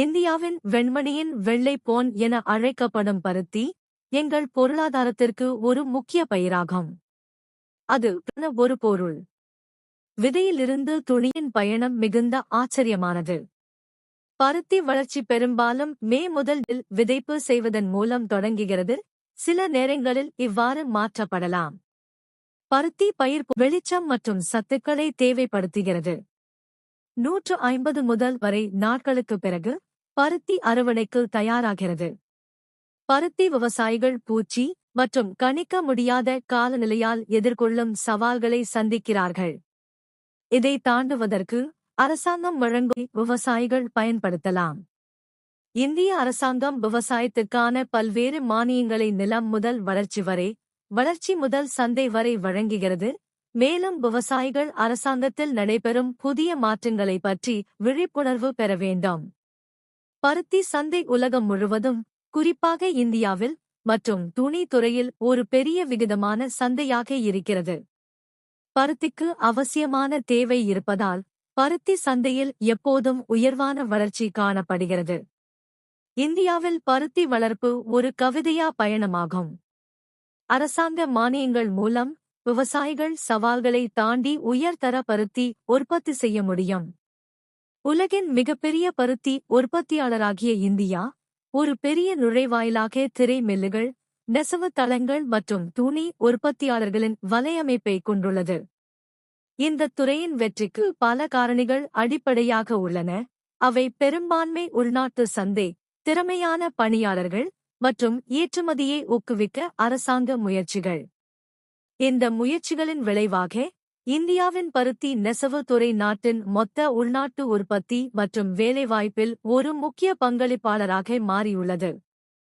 இந்தியாவின் வெண்மணியின் வெள்ளை போன் என அழைக்கப்படும் பருத்தி எங்கள் பொருளாதாரத்திற்கு ஒரு முக்கிய பயிராகும். அது ஒரு பொருள். விதையிலிருந்து துணியின் பயணம் மிகுந்த ஆச்சரியமானது. பருத்தி வளர்ச்சி பெரும்பாலும் மே முதல் விதைப்பு செய்வதன் மூலம் தொடங்குகிறது சில நேரங்களில் இவ்வாறு மாற்றப்படலாம். பருத்தி பயிர் வெளிச்சம் மற்றும் சத்துக்களை தேவைப்படுத்துகிறது. நூற்று ஐம்பது முதல் வரை நாட்களுக்கு பிறகு பருத்தி அறுவடைக்கு தயாராகிறது. பருத்தி விவசாயிகள் பூச்சி மற்றும் கணிக்க முடியாத காலநிலையால் எதிர்கொள்ளும் சவால்களை சந்திக்கிறார்கள். இதை தாண்டுவதற்கு அரசாங்கம் வழங்கும் விவசாயிகள் பயன்படுத்தலாம். இந்திய அரசாங்கம் விவசாயத்திற்கான பல்வேறு மானியங்களை நிலம் முதல் வளர்ச்சி வரை வளர்ச்சி முதல் சந்தை வரை வழங்குகிறது. மேலும் விவசாயிகள் அரசாங்கத்தில் நடைபெறும் புதிய மாற்றங்களை பற்றி விழிப்புணர்வு பெற வேண்டும். பருத்தி சந்தை உலகம் முழுவதும் குறிப்பாக இந்தியாவில் மற்றும் துணி துறையில் ஒரு பெரிய விகிதமான சந்தையாக இருக்கிறது. பருத்திக்கு அவசியமான தேவை இருப்பதால் பருத்தி சந்தையில் எப்போதும் உயர்வான வளர்ச்சி காணப்படுகிறது. இந்தியாவில் பருத்தி வளர்ப்பு ஒரு கவிதையா பயணமாகும். அரசாங்க மானியங்கள் மூலம் விவசாயிகள் சவால்களை தாண்டி உயர்தர பருத்தி உற்பத்தி செய்ய முடியும். உலகின் மிகப்பெரிய பருத்தி உற்பத்தியாளராகிய இந்தியா ஒரு பெரிய நுழைவாயிலாக திரை மில்லுகள் நெசவு தளங்கள் மற்றும் துணி உற்பத்தியாளர்களின் வலையமைப்பை கொண்டுள்ளது. இந்த துறையின் வெற்றிக்கு பல காரணிகள் அடிப்படையாக உள்ளன. அவை பெரும்பான்மை உள்நாட்டு சந்தை திறமையான பணியாளர்கள் மற்றும் ஏற்றுமதியை ஊக்குவிக்க அரசாங்க முயற்சிகள். இந்த முயற்சிகளின் விளைவாக இந்தியாவின் பருத்தி நெசவு துறை நாட்டின் மொத்த உள்நாட்டு உற்பத்தி மற்றும் வேலைவாய்ப்பில் ஒரு முக்கிய பங்களிப்பாளராக மாறியுள்ளது.